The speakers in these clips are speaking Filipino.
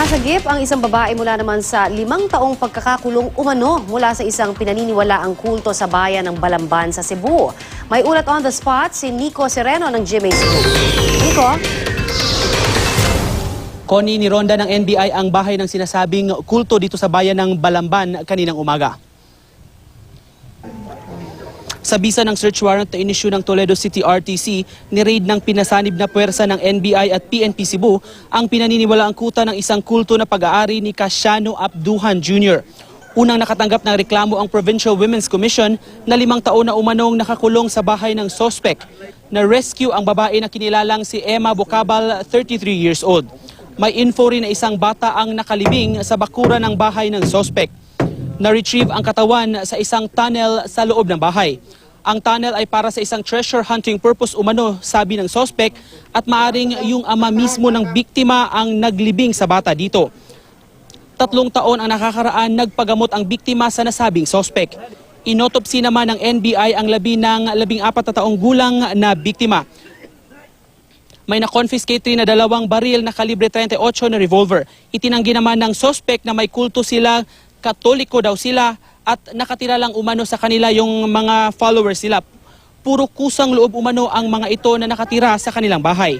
Nasagip ang isang babae mula naman sa limang taong pagkakakulong umano mula sa isang pinaniniwalaang kulto sa bayan ng Balamban sa Cebu. May ulat on the spot si Nico Sereno ng GMA Cebu. Nico? Connie, nironda ng NBI ang bahay ng sinasabing kulto dito sa bayan ng Balamban kaninang umaga. Sa bisa ng search warrant na inisyu ng Toledo City RTC, ni-raid ng pinasanib na puwersa ng NBI at PNP Cebu ang pinaniniwalaang kuta ng isang kulto na pag-aari ni Casiano Abduhan Jr. Unang nakatanggap ng reklamo ang Provincial Women's Commission na limang taon na umanong nakakulong sa bahay ng sospek. Na-rescue ang babae na kinilalang si Emma Bocabal, 33 years old. May info rin na isang bata ang nakalibing sa bakura ng bahay ng sospek. Na-retrieve ang katawan sa isang tunnel sa loob ng bahay. Ang tunnel ay para sa isang treasure hunting purpose umano, sabi ng sospek, at maaring yung ama mismo ng biktima ang naglibing sa bata dito. Tatlong taon ang nakakaraan nagpagamot ang biktima sa nasabing sospek. Inotopsi naman ng NBI ang labi ng labing apat na taong gulang na biktima. May na-confiscate rin na dalawang baril na kalibre 38 na revolver. Itinanggi naman ng sospek na may kulto sila, katoliko daw sila at nakatira lang umano sa kanila yung mga followers nila. Puro kusang loob umano ang mga ito na nakatira sa kanilang bahay.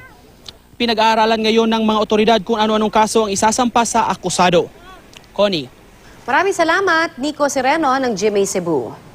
Pinag-aaralan ngayon ng mga otoridad kung ano-anong kaso ang isasampa sa akusado. Connie. Maraming salamat, Nico Sereno ng GMA Cebu.